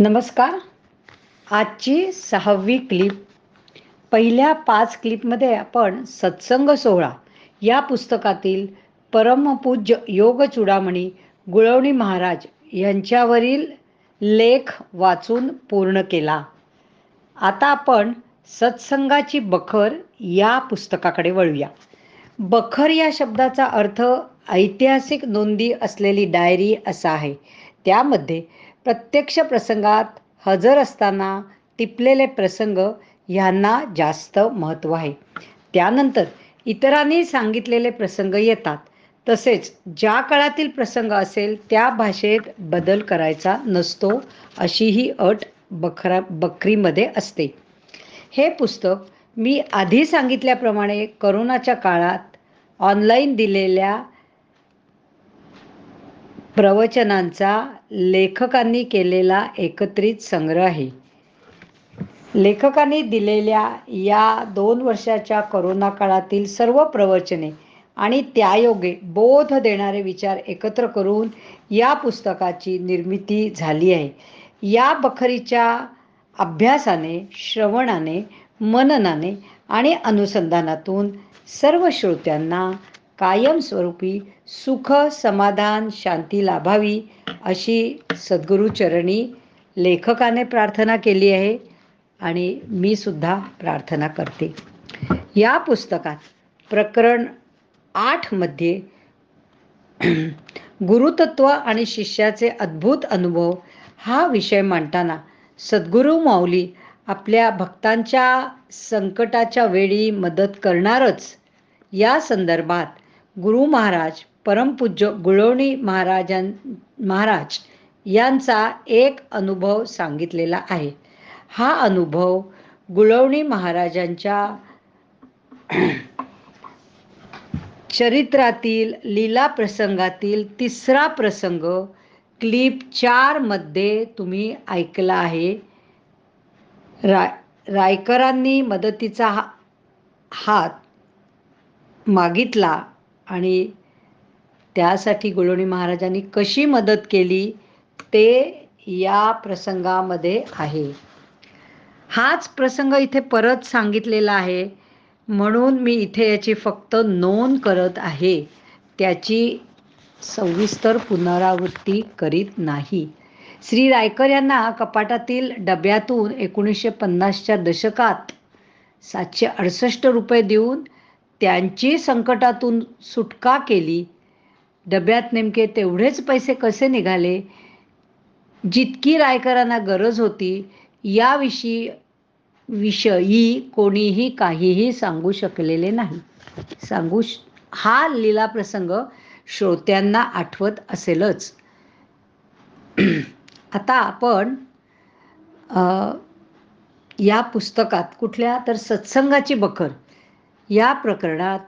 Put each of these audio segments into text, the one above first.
नमस्कार. आजची सहावी क्लिप पहिल्या पाच क्लिपमध्ये आपण सत्संग सोहळा या पुस्तकातील परमपूज्य योग चुडामणी गुळवणी महाराज यांच्यावरील लेख वाचून पूर्ण केला. आता आपण सत्संगाची बखर या पुस्तकाकडे वळूया. बखर या शब्दाचा अर्थ ऐतिहासिक नोंदी असलेली डायरी असा आहे. त्यामध्ये प्रत्यक्ष प्रसंगात हजर असताना टिपलेले प्रसंग ह्यांना जास्त महत्त्व आहे. त्यानंतर इतरांनी सांगितलेले प्रसंग येतात. तसेच ज्या काळातील प्रसंग असेल त्या भाषेत बदल करायचा नसतो अशी ही अट बखरा बकरीमध्ये असते. हे पुस्तक मी आधी सांगितल्याप्रमाणे करोनाच्या काळात ऑनलाईन दिलेल्या प्रवचनांचा लेखकांनी केलेला एकत्रित संग्रह आहे. लेखकांनी दिलेल्या या दोन वर्षाच्या करोना काळातील सर्व प्रवचने आणि त्यायोगे बोध देणारे विचार एकत्र करून या पुस्तकाची निर्मिती झाली आहे. या बखरीच्या अभ्यासाने श्रवणाने मननाने आणि अनुसंधानातून सर्व श्रोत्यांना कायमस्वरूपी सुख समाधान शांती लाभावी अशी सद्गुरूचरणी लेखकाने प्रार्थना केली आहे आणि मी सुद्धा प्रार्थना करते. या पुस्तकात प्रकरण आठमध्ये गुरुतत्व आणि शिष्याचे अद्भुत अनुभव हा विषय मांडताना सद्गुरू माऊली आपल्या भक्तांच्या संकटाच्या वेळी मदत करणारच या संदर्भात गुरु महाराज परमपूज्य गुळवणी महाराजां महाराज यांचा एक अनुभव सांगितलेला आहे. हा अनुभव गुळवणी महाराजांच्या चरित्रातील लीला प्रसंगातील तिसरा प्रसंग क्लिप चारमध्ये तुम्ही ऐकला आहे. रा रायकरांनी मदतीचा हा हात मागितला. आणि त्यासाठी गुळवणी महाराजांनी कशी मदत केली ते या प्रसंगामध्ये आहे. हाच प्रसंग इथे परत सांगितलेला आहे. म्हणून मी इथे याची फक्त नोंद करत आहे. त्याची सविस्तर पुनरावृत्ती करीत नाही. श्री रायकर यांना कपाटातील डब्यातून एकोणीसशे पन्नासच्या दशकात सातशे अडुसष्ट रुपये देऊन त्यांची संकटातून सुटका केली. डब्यात नेमके तेवढेच पैसे कसे निघाले? जितकी रायकरांना गरज होती याविषयी विषयी कोणीही काहीही सांगू शकलेले नाही. सांगू हा लीला प्रसंग श्रोत्यांना आठवत असेलच. आता आपण या पुस्तकात कुठल्या तर सत्संगाची बखर या प्रकरणात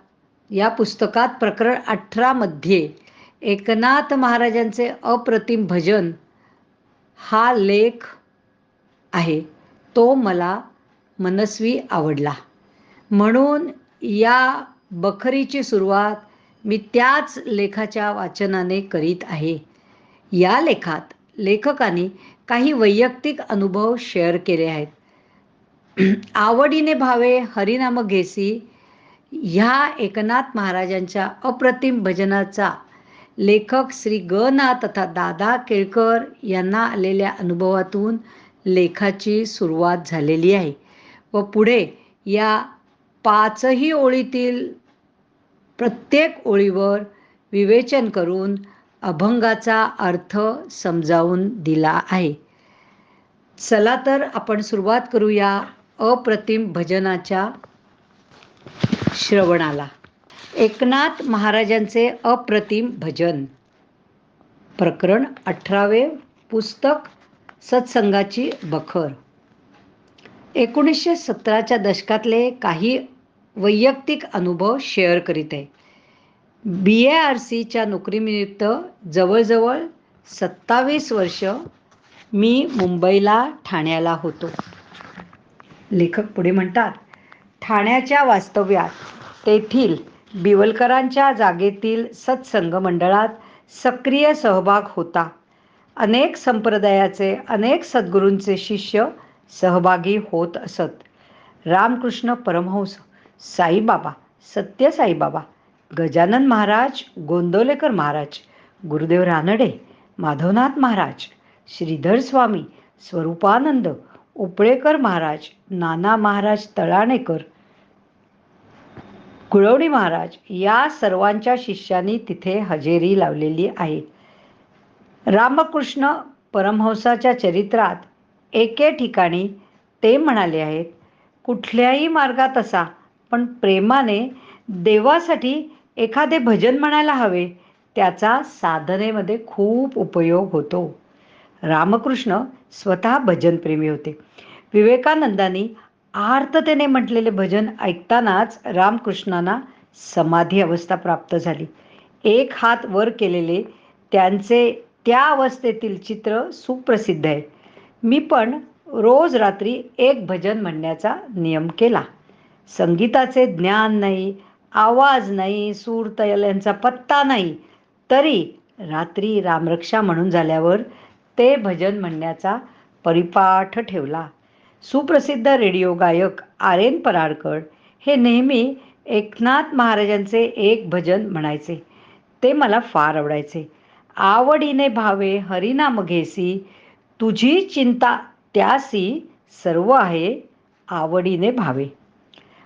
या पुस्तकात प्रकरण अठरामध्ये एकनाथ महाराजांचे अप्रतिम भजन हा लेख आहे. तो मला मनस्वी आवडला. म्हणून या बखरीची सुरुवात मी त्याच लेखाच्या वाचनाने करीत आहे. या लेखात लेखकाने काही वैयक्तिक अनुभव शेअर केले आहेत. आवडीने भावे हरिनाम घेसी ह्या एकनाथ महाराजांच्या अप्रतिम भजनाचा लेखक श्री ग ना तथा दादा केळकर यांना आलेल्या अनुभवातून लेखाची सुरुवात झालेली आहे. व पुढे या पाचही ओळीतील प्रत्येक ओळीवर विवेचन करून अभंगाचा अर्थ समजावून दिला आहे. चला तर आपण सुरुवात करूया अप्रतिम भजनाच्या श्रवणाला. एकनाथ महाराजांचे अप्रतिम भजन. प्रकरण अठरावे पुस्तक सत्संगाची बखर. एकोणीसशे सतराच्या दशकातले काही वैयक्तिक अनुभव शेअर करीत आहे. बी ए आर सीच्या नोकरीनिमित्त जवळजवळ सत्तावीस वर्ष मी मुंबईला ठाण्याला होतो. लेखक पुढे म्हणतात ठाण्याच्या वास्तव्यात तेथील बिवलकरांच्या जागेतील सत्संग मंडळात सक्रिय सहभाग होता. अनेक संप्रदायाचे अनेक सद्गुरूंचे शिष्य सहभागी होत असत. रामकृष्ण परमहंस साईबाबा सत्य साईबाबा गजानन महाराज गोंदवलेकर महाराज गुरुदेव रानडे माधवनाथ महाराज श्रीधर स्वामी स्वरूपानंद उपळेकर महाराज नाना महाराज तळाणेकर कुळवणी महाराज या सर्वांच्या शिष्यांनी तिथे हजेरी लावलेली आहे. रामकृष्ण परमहंसाच्या चरित्रात एके ठिकाणी ते म्हणाले आहेत कुठल्याही मार्गात असा पण प्रेमाने देवासाठी एखादे भजन म्हणायला हवे त्याचा साधनेमध्ये खूप उपयोग होतो. रामकृष्ण स्वतः भजनप्रेमी होते. विवेकानंदांनी आर्ततेने म्हटलेले भजन ऐकतानाच रामकृष्णांना समाधी अवस्था प्राप्त झाली. एक हात वर केलेले त्यांचे त्या अवस्थेतील चित्र सुप्रसिद्ध आहे. मी पण रोज रात्री एक भजन म्हणण्याचा नियम केला. संगीताचे ज्ञान नाही आवाज नाही सूर तयल यांचा पत्ता नाही तरी रात्री रामरक्षा म्हणून झाल्यावर ते भजन म्हणण्याचा परिपाठ ठेवला. सुप्रसिद्ध रेडिओ गायक आर एन पराडकर हे नेहमी एकनाथ महाराजांचे एक भजन म्हणायचे. ते मला फार आवडायचे. आवडीने भावे हरिनाम घेसी तुझी चिंता त्यासी सर्व आहे आवडीने भावे.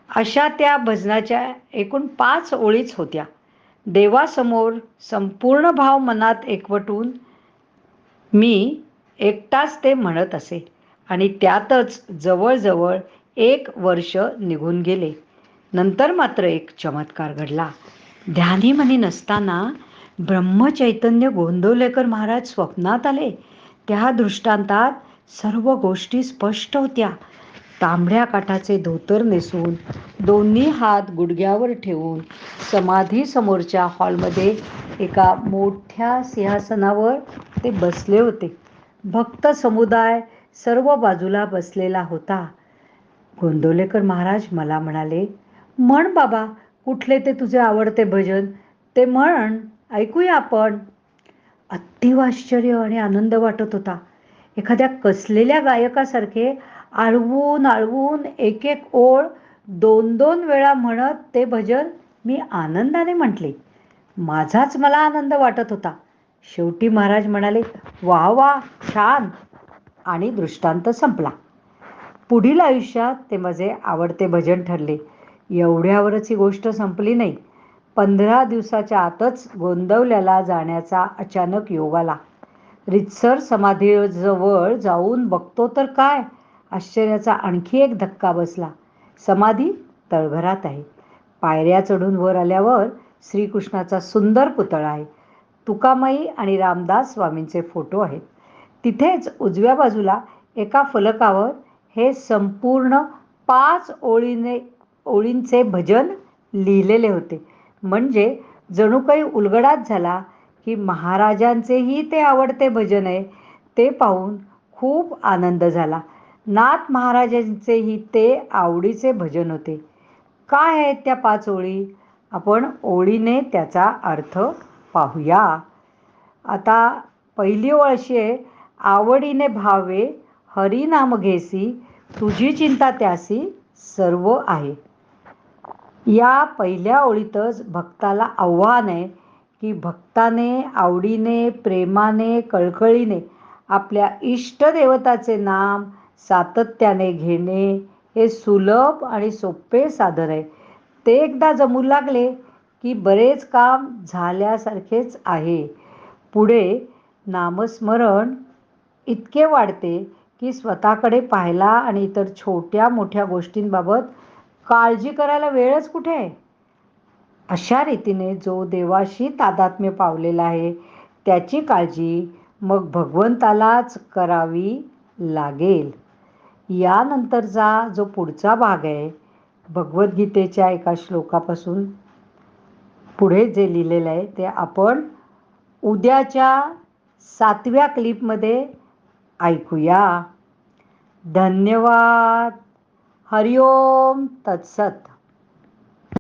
अशा त्या भजनाच्या एकूण पाच ओळीच होत्या. देवासमोर संपूर्ण भाव मनात एकवटून मी एकटाच ते म्हणत असे. आणि त्यातच जवळजवळ एक वर्ष निघून गेले. नंतर मात्र एक चमत्कार घडला. ध्यानी मनी नसताना ब्रह्मचैतन्य गोंदवलेकर महाराज स्वप्नात आले. त्या दृष्टांतात सर्व गोष्टी स्पष्ट होत्या. तांबड्या काठाचे धोतर नेसून दोन्ही हात गुडघ्यावर ठेवून समाधी समोरच्या हॉलमध्ये एका मोठ्या सिंहासनावर ते बसले होते. भक्त समुदाय सर्व बाजूला बसलेला होता. गोंदवलेकर महाराज मला म्हणाले म्हण बाबा कुठले ते तुझे आवडते भजन? ते म्हण ऐकूया आपण. अतिवाश्चर्य आणि आनंद वाटत होता. एखाद्या कसलेल्या गायकासारखे आळवून आळवून एक एक ओळ दोन दोन वेळा म्हणत ते भजन मी आनंदाने म्हटले. माझाच मला आनंद वाटत होता. शेवटी महाराज म्हणाले वा वा छान! आणि दृष्टांत संपला. पुढील आयुष्यात ते माझे आवडते भजन ठरले. एवढ्यावरच ही गोष्ट संपली नाही. पंधरा दिवसाच्या आतच गोंदवल्याला जाण्याचा अचानक योग आला. रितसर समाधीजवळ जाऊन बघतो तर काय? आश्चर्याचा आणखी एक धक्का बसला. समाधी तळघरात आहे. पायऱ्या चढून वर आल्यावर श्रीकृष्णाचा सुंदर पुतळा आहे. तुकामाई आणि रामदास स्वामींचे फोटो आहेत. तिथेच उजव्या बाजूला एका फलकावर हे संपूर्ण पाच ओळीने ओळींचे भजन लिहिलेले होते. म्हणजे जणू काही उलगडाच झाला की महाराजांचेही ते आवडते भजन आहे ते पाहून खूप आनंद झाला. नाथ महाराजांचेही ते आवडीचे भजन होते. काय आहेत त्या पाच ओळी? आपण ओळीने त्याचा अर्थ पाहूया. आता पहिली ओळ अशी आहे आवडीने भावे हरिनाम घेसी तुझी चिंता त्यासी सर्व आहे. या पहिल्या ओळीतच भक्ताला आव्हान आहे की भक्ताने आवडीने प्रेमाने कळकळीने आपल्या इष्टदेवताचे नाम सातत्याने घेणे हे सुलभ आणि सोपे साधन आहे. ते एकदा जमू लागले की बरेच काम झाल्यासारखेच आहे. पुढे नामस्मरण इतके वाढते की स्वतःकडे पाहायला आणि इतर छोट्या मोठ्या गोष्टींबाबत काळजी करायला वेळच कुठे? आहे अशा रीतीने जो देवाशी तादात्म्य पावलेला आहे त्याची काळजी मग भगवंतालाच करावी लागेल. यानंतरचा जो पुढचा भाग आहे भगवद्गीतेच्या एका श्लोकापासून. पुढे जे लिहिलेलं आहे ते आपण उद्याच्या सातव्या क्लिपमध्ये ऐकूया. धन्यवाद. हरिओम तत्सत.